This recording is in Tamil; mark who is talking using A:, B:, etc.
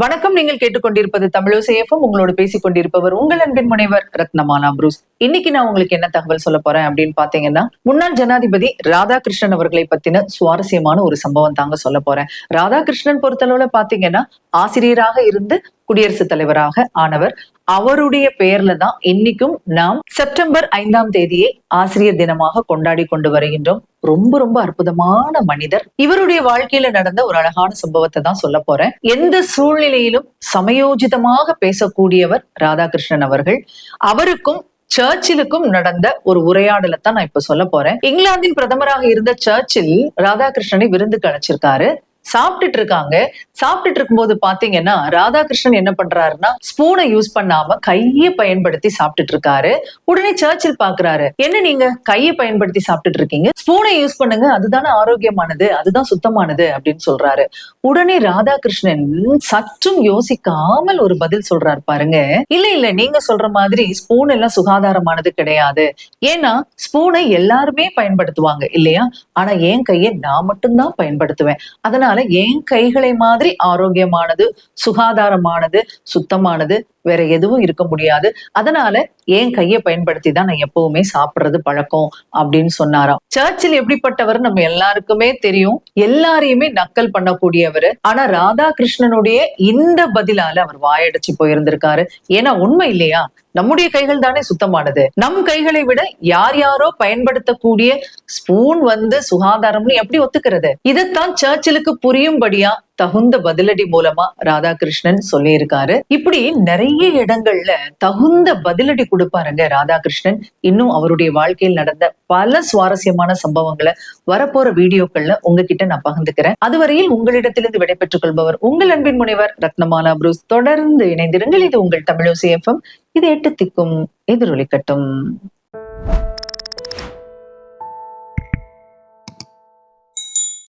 A: வணக்கம். நீங்கள் கேட்டுக்கொண்டிருப்பது தமிழசேஃபம் உங்களோடு பேசிக் கொண்டிருப்பவர் உங்கள் அன்பின் முனைவர் ரத்னமாலா புரூஸ். இன்னைக்கு நான் உங்களுக்கு என்ன தகவல் சொல்ல போறேன் அப்படின்னு பாத்தீங்கன்னா முன்னாள் ஜனாதிபதி ராதாகிருஷ்ணன் அவர்களை பத்தின சுவாரஸ்யமான ஒரு சம்பவம் தாங்க சொல்ல போறேன். ராதாகிருஷ்ணன் பொறுத்தளவுல பாத்தீங்கன்னா ஆசிரியராக இருந்து குடியரசுத் தலைவராக ஆனவர். அவருடைய பெயர்ல தான் இன்னைக்கும் நாம் செப்டம்பர் ஐந்தாம் தேதியை ஆசிரியர் தினமாக கொண்டாடி கொண்டு வருகின்றோம். ரொம்ப ரொம்ப அற்புதமான மனிதர். இவருடைய வாழ்க்கையில நடந்த ஒரு அழகான சம்பவத்தை தான் சொல்ல போறேன். எந்த சூழ்நிலையிலும் சமயோஜிதமாக பேசக்கூடியவர் ராதாகிருஷ்ணன் அவர்கள். அவருக்கும் சர்ச்சிலுக்கும் நடந்த ஒரு உரையாடலை தான் நான் இப்ப சொல்ல போறேன். இங்கிலாந்தின் பிரதமராக இருந்த சர்ச்சில் ராதாகிருஷ்ணனை விருந்துக்கு அழைச்சிருக்காரு. சாப்பிட்டுட்டு இருக்காங்க சாப்பிட்டுட்டு இருக்கும்போது பாத்தீங்கன்னா ராதாகிருஷ்ணன் என்ன பண்றாருன்னா ஸ்பூனை யூஸ் பண்ணாம கையை பயன்படுத்தி சாப்பிட்டுட்டு இருக்காரு உடனே சர்ச்சில் பாக்குறாரு. என்ன நீங்க? கையை பயன்படுத்தி சாப்பிட்டுட்டு இருக்கீங்க ஸ்பூனை யூஸ் பண்ணுங்க. அதுதானே ஆரோக்கியமானது. அதுதான் சுத்தமானது. அப்படின்னு சொல்றாரு. உடனே ராதாகிருஷ்ணன் சற்றும் யோசிக்காமல் ஒரு பதில் சொல்றாரு பாருங்க. இல்ல இல்ல. நீங்க சொல்ற மாதிரி ஸ்பூன் எல்லாம் சுகாதாரமானது கிடையாது. ஏன்னா ஸ்பூனை எல்லாருமே பயன்படுத்துவாங்க இல்லையா? ஆனா என் கையை நான் மட்டும்தான் பயன்படுத்துவேன். அதனால என் கைகளை மாதிரி ஆரோக்கியமானது சுகாதாரமானது சுத்தமானது வேற எதுவும் இருக்க முடியாது. அதனால என் கையை பயன்படுத்தி தான் நான் எப்பவுமே சாப்பிடுறது பழக்கம் அப்படின்னு சொன்னாராம். சர்ச்சில் எப்படிப்பட்டவர் நம்ம எல்லாருக்குமே தெரியும். எல்லாரையுமே நக்கல் பண்ணக்கூடியவர். ஆனா ராதாகிருஷ்ணனுடைய இந்த பதிலால அவர் வாயடைச்சு போயிருந்திருக்காரு. ஏன்னா உண்மை இல்லையா? நம்முடைய கைகள் தானே சுத்தமானது. நம் கைகளை விட யார் யாரோ பயன்படுத்தக்கூடிய ஸ்பூன் வந்து சுகாதாரம்னு எப்படி ஒத்துக்கிறது? இதைத்தான் சர்ச்சிலுக்கு புரியும்படியா தகுந்த பதிலடி மூலமா ராதாகிருஷ்ணன் சொல்லியிருக்காரு. இப்படி நிறைய இடங்கள்ல தகுந்த பதிலடி கொடுப்பாருங்க ராதாகிருஷ்ணன். இன்னும் அவருடைய வாழ்க்கையில் நடந்த பல சுவாரஸ்யமான சம்பவங்களை வரப்போற வீடியோக்கள்ல உங்ககிட்ட நான் பகிர்ந்துக்கிறேன். அதுவரையில் உங்களிடத்திலிருந்து விடைபெற்றுக் கொள்பவர் உங்கள் அன்பின் முனைவர் ரத்னமாலா புரூஸ். தொடர்ந்து இணைந்திருங்கள். இது உங்கள் தமிழோசி எஃப்எம் இது எட்டு திக்கும் எதிரொலிக்கட்டும்.